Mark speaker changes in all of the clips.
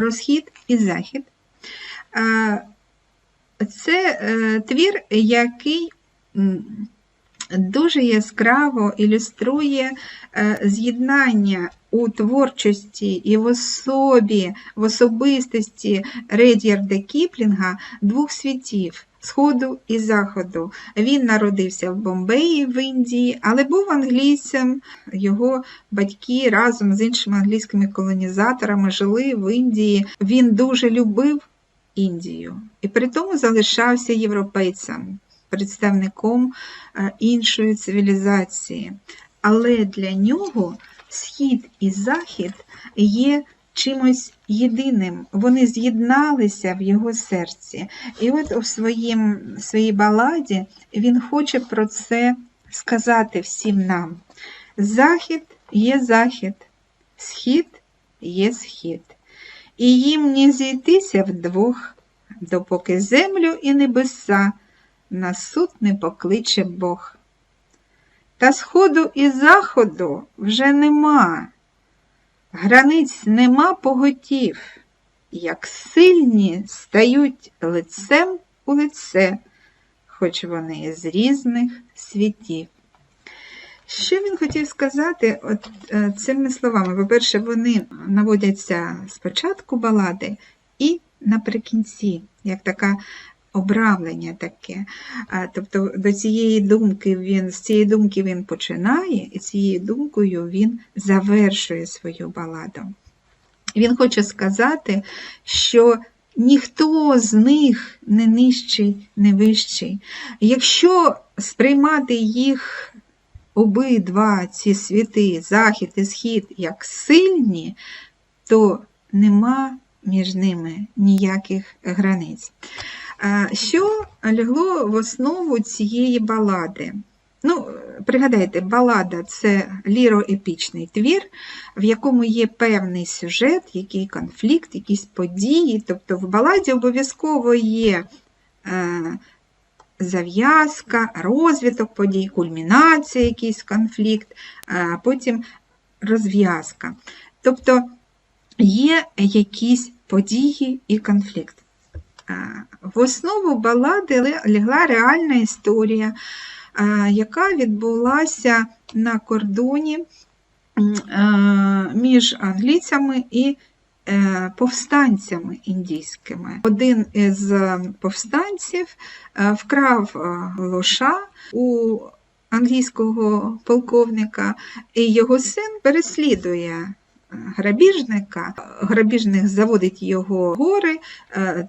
Speaker 1: про схід і захід. Це е, твір, який дуже яскраво ілюструє е, з'єднання у творчості і в особі, в особистості Редіарда Кіплінга двох світів. Сходу і Заходу. Він народився в Бомбеї в Індії, але був англійцем. Його батьки разом з іншими англійськими колонізаторами жили в Індії. Він дуже любив Індію і при тому залишався європейцем, представником е, іншої цивілізації. Але для нього схід і захід є чимось єдиним. Вони з'єдналися в його серці. І от у своїм, своїй баладі він хоче про це сказати всім нам. Захід є захід, схід є схід. І їм не зійтися вдвох, допоки землю і небеса на суд не покличе Бог. Та сходу і заходу вже нема, границь нема поготів, як сильні стають лицем у лице, хоч вони з різних світів. Що він хотів сказати от, е, цими словами? По-перше, вони наводяться спочатку балади і наприкінці, як така обравлення таке. Тобто до цієї думки він, з цієї думки він починає, і цією думкою він завершує свою баладу. Він хоче сказати, що ніхто з них не нижчий, не вищий. Якщо сприймати їх обидва ці світи, захід і схід, як сильні, то нема між ними ніяких границь. Що лягло в основу цієї балади? Ну, Пригадайте, балада це ліроепічний твір, в якому є певний сюжет, який конфлікт, якісь події. Тобто в баладі обов'язково є е, зав'язка, розвиток подій, кульмінація, якийсь конфлікт, а потім розв'язка. Тобто є якісь події і конфлікт. В основу балади лягла реальна історія, яка відбулася на кордоні між англійцями і Е, повстанцями індійськими. Один із повстанців е, вкрав е, лоша у англійського полковника, і його син переслідує. Грабіжника, грабіжник заводить його в гори,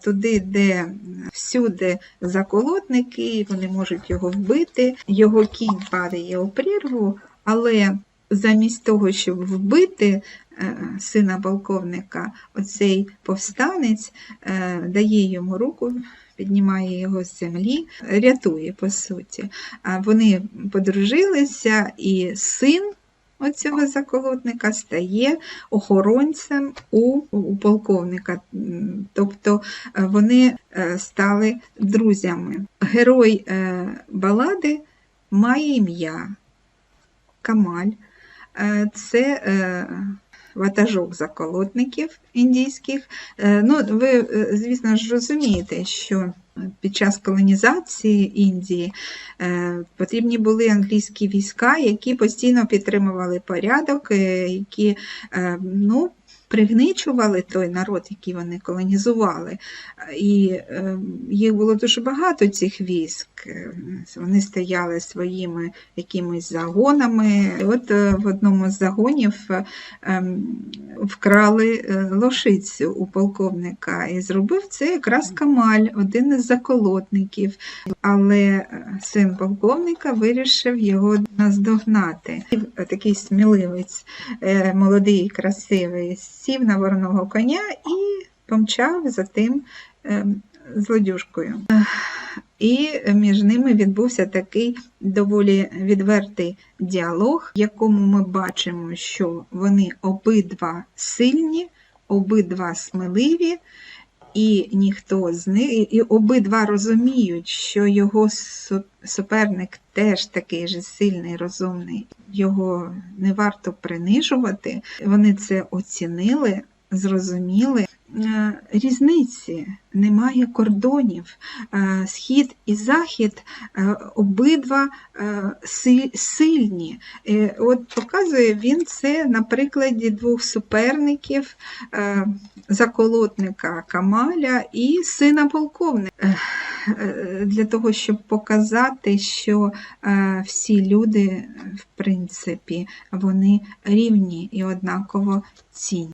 Speaker 1: туди, де всюди заколотники, вони можуть його вбити. Його кінь падає у прірву, але замість того, щоб вбити Е, сина полковника, оцей повстанець е, дає йому руку, піднімає його з землі, рятує, по суті. Вони подружилися, і син оцього заколотника стає охоронцем у, у полковника. Тобто е, вони стали друзями. Герой балади має ім'я Камаль. Це ватажок заколотників індійських. Е, ну, Ви, е, звісно ж, розумієте, що під час колонізації Індії е, потрібні були англійські війська, які постійно підтримували порядок, які ну, пригничували той народ, який вони колонізували. І їх було дуже багато цих військ. Вони стояли своїми якимись загонами. І от в одному з загонів ем, вкрали е, лошицю у полковника і зробив це якраз Камаль, один із заколотників. Але е, син полковника вирішив його наздогнати. Такий сміливець, е, молодий, красивий, сів на вороного коня і помчав за тим ем, злодюжкою. І між ними відбувся такий доволі відвертий діалог, в якому ми бачимо, що вони обидва сильні, обидва сміливі, і ніхто з них, і обидва розуміють, що його суперник теж такий же сильний, розумний, його не варто принижувати. Вони це оцінили, зрозуміли е, різниці, немає кордонів. Е, Схід і захід е, обидва сильні. От показує він це на прикладі двох суперників заколотника Камаля і сина полковника. Для того, щоб показати, що всі люди, в принципі, вони рівні і однаково цінні.